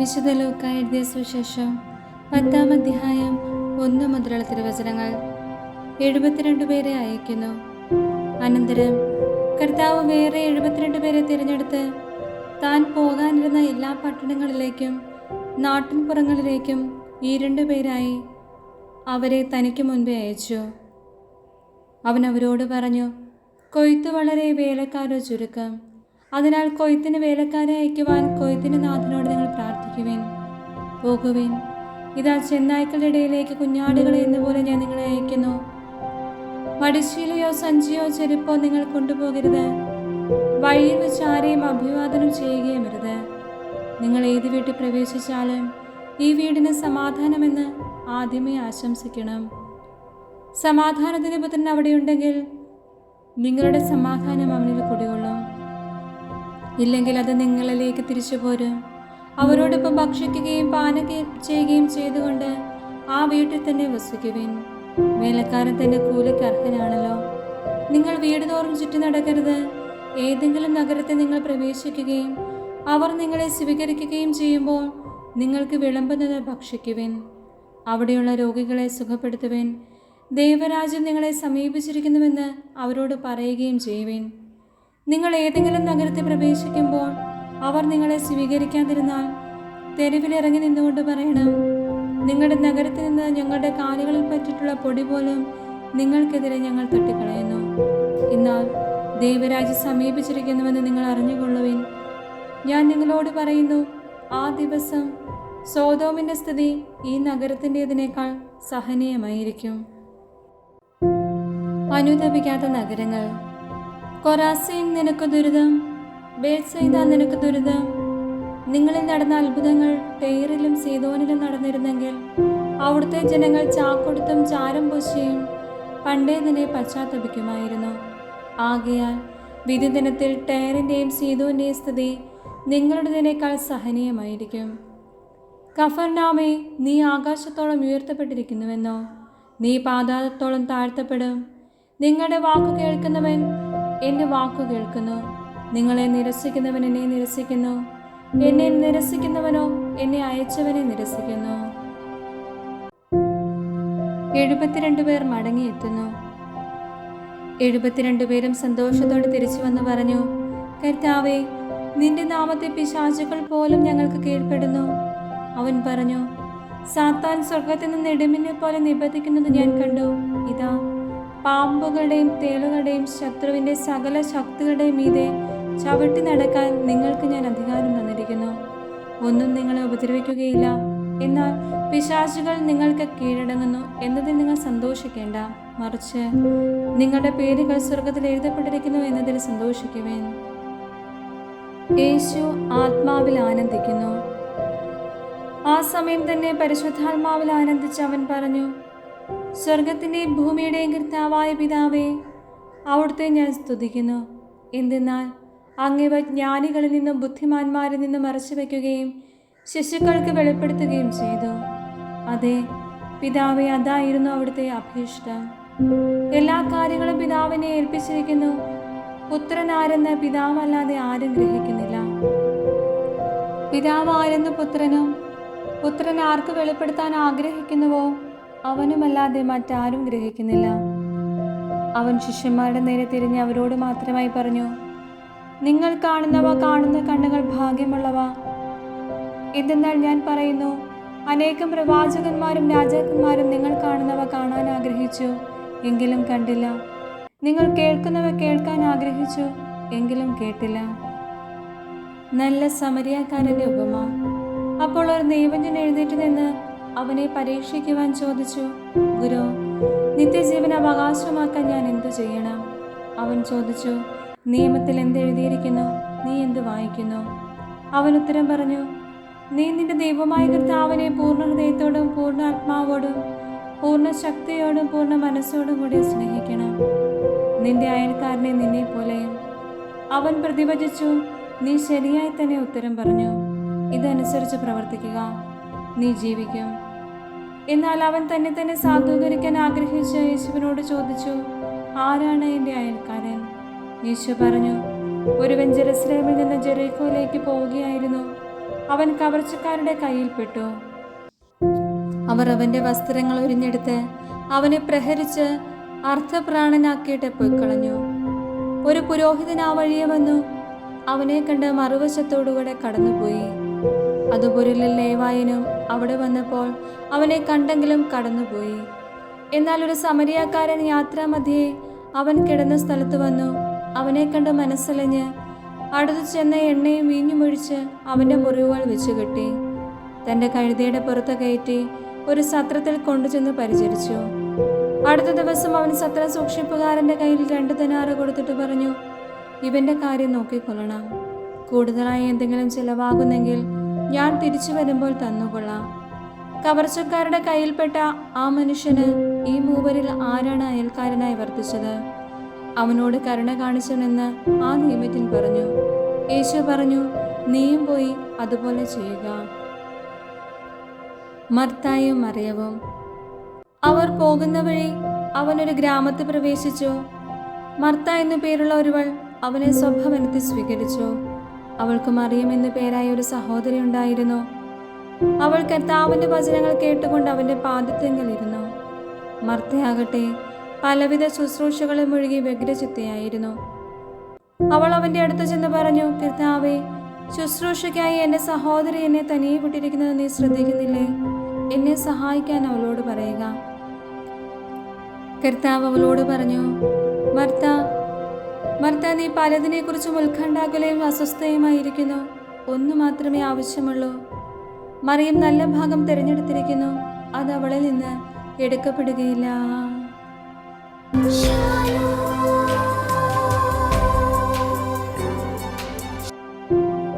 വിശുദ്ധ ലൂക്ക എഴുതിയ സുശേഷം പത്താം അധ്യായം ഒന്ന് മുതലുള്ള തിരുവചനങ്ങൾ എഴുപത്തിരണ്ട് പേരെ അയക്കുന്നു. അനന്തരം കർത്താവ് വേറെ എഴുപത്തിരണ്ട് പേരെ തിരഞ്ഞെടുത്ത് താൻ പോകാനിരുന്ന എല്ലാ പട്ടണങ്ങളിലേക്കും നാട്ടിൻപുറങ്ങളിലേക്കും ഈ രണ്ടു പേരായി അവരെ തനിക്ക് മുൻപേ അയച്ചു. അവൻ അവരോട് പറഞ്ഞു കൊയ്ത്ത് വളരെ വേലക്കാരോ ചുരുക്കം. അതിനാൽ കൊയ്ത്തിന് വേലക്കാരെ അയക്കുവാൻ കൊയ്ത്തിന് നാഥനോട് പോകുവിൻ. ഇതാ ചെന്നായ്ക്കളുടെ ഇടയിലേക്ക് കുഞ്ഞാടുകളെ എന്നപോലെ ഞാൻ നിങ്ങളെ അയക്കുന്നു. മടിശീലയോ സഞ്ചിയോ ചെരുപ്പോ നിങ്ങൾ കൊണ്ടുപോകരുത്. വഴിയിൽ വെച്ച് ആരെയും അഭിവാദനം ചെയ്യുകയും വരുത് നിങ്ങൾ ഏത് വീട്ടിൽ പ്രവേശിച്ചാലും ഈ വീടിന് സമാധാനമെന്ന് ആദ്യമേ ആശംസിക്കണം. സമാധാനത്തിന് പുത്രൻ അവിടെയുണ്ടെങ്കിൽ നിങ്ങളുടെ സമാധാനം അവനിൽ കുടികൊള്ളും. ഇല്ലെങ്കിൽ അത് നിങ്ങളിലേക്ക് തിരിച്ചു പോരും അവരോടൊപ്പം ഭക്ഷിക്കുകയും പാനം ചെയ്യുകയും ചെയ്തുകൊണ്ട് ആ വീട്ടിൽ തന്നെ വസിക്കുവിൻ. വേലക്കാരൻ തന്റെ കൂലിക്ക് അർഹനാണല്ലോ. നിങ്ങൾ വീട് തോറും ചുറ്റി നടക്കരുത്. ഏതെങ്കിലും നഗരത്തെ നിങ്ങൾ പ്രവേശിക്കുകയും അവർ നിങ്ങളെ സ്വീകരിക്കുകയും ചെയ്യുമ്പോൾ നിങ്ങൾക്ക് വിളമ്പുന്നത് ഭക്ഷിക്കുവിൻ. അവിടെയുള്ള രോഗികളെ സുഖപ്പെടുത്തുവിൻ. ദൈവരാജ്യം നിങ്ങളെ സമീപിച്ചിരിക്കുന്നുവെന്ന് അവരോട് പറയുകയും ചെയ്യുവിൻ. നിങ്ങൾ ഏതെങ്കിലും നഗരത്തിൽ പ്രവേശിക്കുമ്പോൾ അവർ നിങ്ങളെ സ്വീകരിക്കാതിരുന്നാൽ തെരുവിലിറങ്ങി നിന്നുകൊണ്ട് പറയണം നിങ്ങളുടെ നഗരത്തിൽ നിന്ന് ഞങ്ങളുടെ കാലുകളിൽ പറ്റിയിട്ടുള്ള പൊടി പോലും നിങ്ങൾക്കെതിരെ ഞങ്ങൾ തട്ടിക്കളയുന്നു. എന്നാൽ ദൈവരാജ്യം സമീപിച്ചിരിക്കുന്നുവെന്ന് നിങ്ങൾ അറിഞ്ഞുകൊള്ളുവിൻ. ഞാൻ നിങ്ങളോട് പറയുന്നു ആ ദിവസം സോതോമിന്റെ സ്ഥിതി ഈ നഗരത്തിന്റെതിനേക്കാൾ സഹനീയമായിരിക്കും. അനുദപിക്കാത്ത നഗരങ്ങൾ. കൊറാസീൻ നിനക്ക് ദുരിതം ബേത്സൈദ നിനക്ക് ദുരിതം. നിങ്ങളിൽ നടന്ന അത്ഭുതങ്ങൾ പേരിലും സീതോനിലും നടന്നിരുന്നെങ്കിൽ അവിടുത്തെ ജനങ്ങൾ ചാക്കൊടുത്തും ചാരം പൂശിയും പണ്ടേ തന്നെ പശ്ചാത്തപിക്കുമായിരുന്നു. ആകയാൽ വിധി ദിനത്തിൽ ടയറിന്റെയും സീതുവിന്റെയും സ്ഥിതി നിങ്ങളുടേതിനേക്കാൾ സഹനീയമായിരിക്കും. കഫർനാമെ നീ ആകാശത്തോളം ഉയർത്തപ്പെട്ടിരിക്കുന്നുവെന്നോ? നീ പാതാളത്തോളം താഴ്ത്തപ്പെടും. നിങ്ങളുടെ വാക്കു കേൾക്കുന്നവൻ എന്റെ വാക്കു കേൾക്കുന്നു. നിങ്ങളെ നിരസിക്കുന്നവൻ എന്നെ നിരസിക്കുന്നു. എന്നെ നിരസിക്കുന്നവനോ എന്നെ അയച്ചവനെ നിരസിക്കുന്നു. എഴുപത്തിരണ്ട് പേർ മടങ്ങിയെത്തുന്നു. എഴുപത്തിരണ്ട് പേരും സന്തോഷത്തോടെ തിരിച്ചു വന്ന് പറഞ്ഞു കർത്താവേ നിന്റെ നാമത്തെ പിശാചുകൾ പോലും ഞങ്ങൾക്ക് കീഴ്പ്പെടുന്നു. അവൻ പറഞ്ഞു സാത്താൻ സ്വർഗത്തിൽ നിന്ന് ഇടിമിന്നെ പോലെ നിബന്ധിക്കുന്നത് ഞാൻ കണ്ടു. ഇതാ പാമ്പുകളുടെയും തേളുകളുടെയും ശത്രുവിന്റെ സകല ശക്തികളുടെയും മീതെ ചവിട്ടി നടക്കാൻ നിങ്ങൾക്ക് ഞാൻ അധികാരം തന്നിരിക്കുന്നു. ഒന്നും നിങ്ങളെ ഉപദ്രവിക്കുകയില്ല. എന്നാൽ പിശാചുകൾ നിങ്ങൾക്ക് കീഴടങ്ങുന്നു എന്നതിൽ നിങ്ങൾ സന്തോഷിക്കേണ്ട. മറിച്ച് നിങ്ങളുടെ പേരുകൾ സ്വർഗത്തിൽ എഴുതപ്പെട്ടിരിക്കുന്നു എന്നതിൽ സന്തോഷിക്കുവേൻ. യേശു ആത്മാവിൽ ആനന്ദിക്കുന്നു. ആ സമയം തന്നെ പരിശുദ്ധാത്മാവിൽ ആനന്ദിച്ച് അവൻ പറഞ്ഞു സ്വർഗത്തിന്റെയും ഭൂമിയുടെയും കർത്താവായ പിതാവേ അവിടുത്തെ ഞാൻ സ്തുതിക്കുന്നു. എന്തെന്നാൽ അങ്ങിവ ജ്ഞാനികളിൽ നിന്നും ബുദ്ധിമാന്മാരിൽ നിന്നും മറച്ചു വയ്ക്കുകയും ശിശുക്കൾക്ക് വെളിപ്പെടുത്തുകയും ചെയ്തു. അതെ പിതാവെ അതായിരുന്നു അവിടുത്തെ അഭീഷ്ടം. എല്ലാ കാര്യങ്ങളും പിതാവിനെ ഏൽപ്പിച്ചിരിക്കുന്നു. പുത്രനാരെന്ന് പിതാവല്ലാതെ ആരും ഗ്രഹിക്കുന്നില്ല. പിതാവ് ആരെന്ന് പുത്രനും പുത്രൻ ആർക്ക് വെളിപ്പെടുത്താൻ ആഗ്രഹിക്കുന്നുവോ? അവനുമല്ലാതെ മറ്റാരും ഗ്രഹിക്കുന്നില്ല. അവൻ ശിഷ്യന്മാരുടെ നേരെ തിരിഞ്ഞ് അവരോട് മാത്രമായി പറഞ്ഞു നിങ്ങൾ കാണുന്നവ കാണുന്ന കണ്ണുകൾ ഭാഗ്യമുള്ളവ. എന്തെന്നാൽ ഞാൻ പറയുന്നു അനേകം പ്രവാചകന്മാരും രാജാക്കന്മാരും നിങ്ങൾ കാണുന്നവ കാണാൻ ആഗ്രഹിച്ചു എങ്കിലും കണ്ടില്ല. നിങ്ങൾ കേൾക്കുന്നവ കേൾക്കാൻ ആഗ്രഹിച്ചു എങ്കിലും കേട്ടില്ല. നല്ല സമരിയാക്കാരന്റെ ഉപമ. അപ്പോൾ ഒരു ദൈവജൻ എഴുന്നേറ്റ് നിന്ന് അവനെ പരീക്ഷിക്കുവാൻ ചോദിച്ചു ഗുരു നിത്യജീവൻ അവകാശമാക്കാൻ ഞാൻ എന്തു ചെയ്യണം? അവൻ ചോദിച്ചു നിയമത്തിൽ എന്ത് എഴുതിയിരിക്കുന്നു നീ എന്ത് വായിക്കുന്നു? അവൻ ഉത്തരം പറഞ്ഞു നീ നിന്റെ ദൈവമായ കർത്താവിനെ പൂർണ ഹൃദയത്തോടും പൂർണ ആത്മാവോടും പൂർണ ശക്തിയോടും പൂർണ മനസ്സോടും കൂടി സ്നേഹിക്കണം. നിന്റെ അയൽക്കാരനെ നിന്നെ പോലെയും അവൻ പ്രതിഭജിച്ചു നീ ശരിയായി തന്നെ ഉത്തരം പറഞ്ഞു. ഇതനുസരിച്ച് പ്രവർത്തിക്കുക. നീ ജീവിക്കും. എന്നാൽ അവൻ തന്നെ തന്നെ സാധൂകരിക്കാൻ ആഗ്രഹിച്ച യേശുവിനോട് ചോദിച്ചു ആരാണ് എന്റെ അയൽക്കാരൻ? യേശു പറഞ്ഞു ഒരുവൻ ജെറുസലേമിൽ നിന്ന് ജെറീക്കോയിലേക്ക് പോവുകയായിരുന്നു. അവൻ കവർച്ചക്കാരുടെ കയ്യിൽപ്പെട്ടു. അവർ അവന്റെ വസ്ത്രങ്ങൾ ഉരിഞ്ഞെടുത്ത് അവനെ പ്രഹരിച്ച് അർത്ഥപ്രാണനാക്കിയിട്ട് പൊയ്ക്കളഞ്ഞു. ഒരു പുരോഹിതൻ ആ വഴിയെ വന്നു. അവനെ കണ്ട് മറുവശത്തോടുകൂടെ കടന്നുപോയി. അതുപോലെ ലേവായനും അവിടെ വന്നപ്പോൾ അവനെ കണ്ടെങ്കിലും കടന്നുപോയി. എന്നാൽ ഒരു സമരിയാക്കാരൻ യാത്രാമധ്യേ അവൻ കിടന്ന സ്ഥലത്ത് വന്നു. അവനെ കണ്ട് മനസ്സലിഞ്ഞ് അടുത്ത് ചെന്ന എണ്ണയും വീഞ്ഞുമൊഴിച്ച് അവന്റെ മുറിവുകൾ വെച്ച് കെട്ടി. തന്റെ കഴുതയുടെ പുറത്ത് കയറ്റി ഒരു സത്രത്തിൽ കൊണ്ടുചെന്ന് പരിചരിച്ചു. അടുത്ത ദിവസം അവൻ സത്ര സൂക്ഷിപ്പുകാരന്റെ കയ്യിൽ രണ്ട് തനാറ് കൊടുത്തിട്ട് പറഞ്ഞു ഇവന്റെ കാര്യം നോക്കിക്കൊള്ളണം. കൂടുതലായി എന്തെങ്കിലും ചിലവാകുന്നെങ്കിൽ ഞാൻ തിരിച്ചു വരുമ്പോൾ തന്നുകൊള്ളാം. കവർച്ചക്കാരുടെ കയ്യിൽപ്പെട്ട ആ മനുഷ്യന് ഈ മൂവരിൽ ആരാണ് അയൽക്കാരനായി വർത്തിച്ചത്? അവനോട് കരുണ കാണിച്ചവനെന്ന് ആ നിയമത്തിൻ പറഞ്ഞു. യേശു പറഞ്ഞു നീയും പോയി അതുപോലെ ചെയ്യുക. മർത്തായും മറിയവും അവർ പോകുന്ന വഴി അവനൊരു ഗ്രാമത്തിൽ പ്രവേശിച്ചു. മർത്ത എന്നു പേരുള്ള ഒരുവൾ അവനെ സ്വഭവനത്തിൽ സ്വീകരിച്ചു. അവൾക്ക് മറിയം എന്നു പേരായ ഒരു സഹോദരി ഉണ്ടായിരുന്നു. അവൾ കർത്താവിന്റെ വചനങ്ങൾ കേട്ടുകൊണ്ട് അവന്റെ പാദത്തെങ്കിൽ ഇരുന്നു. മർത്തയാകട്ടെ പലവിധ ശുശ്രൂഷകളും മുഴുകി വ്യഗ്രചിത്തയായിരുന്നു. അവൾ അവന്റെ അടുത്ത് ചെന്ന് പറഞ്ഞു കർത്താവേ ശുശ്രൂഷയ്ക്കായി എന്റെ സഹോദരി എന്നെ തനിയെ വിട്ടിരിക്കുന്നത് നീ ശ്രദ്ധിക്കുന്നില്ലേ? എന്നെ സഹായിക്കാൻ അവളോട് പറയുക. കർത്താവ് അവളോട് പറഞ്ഞു മർത്ത മർത്ത നീ പലതിനെക്കുറിച്ചും ഉത്കണ്ഠാകുലയും അസ്വസ്ഥയുമായിരിക്കുന്നു. ഒന്നു മാത്രമേ ആവശ്യമുള്ളൂ. മറിയം നല്ല ഭാഗം തിരഞ്ഞെടുത്തിരിക്കുന്നു. അത് അവളിൽ നിന്ന് എടുക്കപ്പെടുകയില്ല. 是想。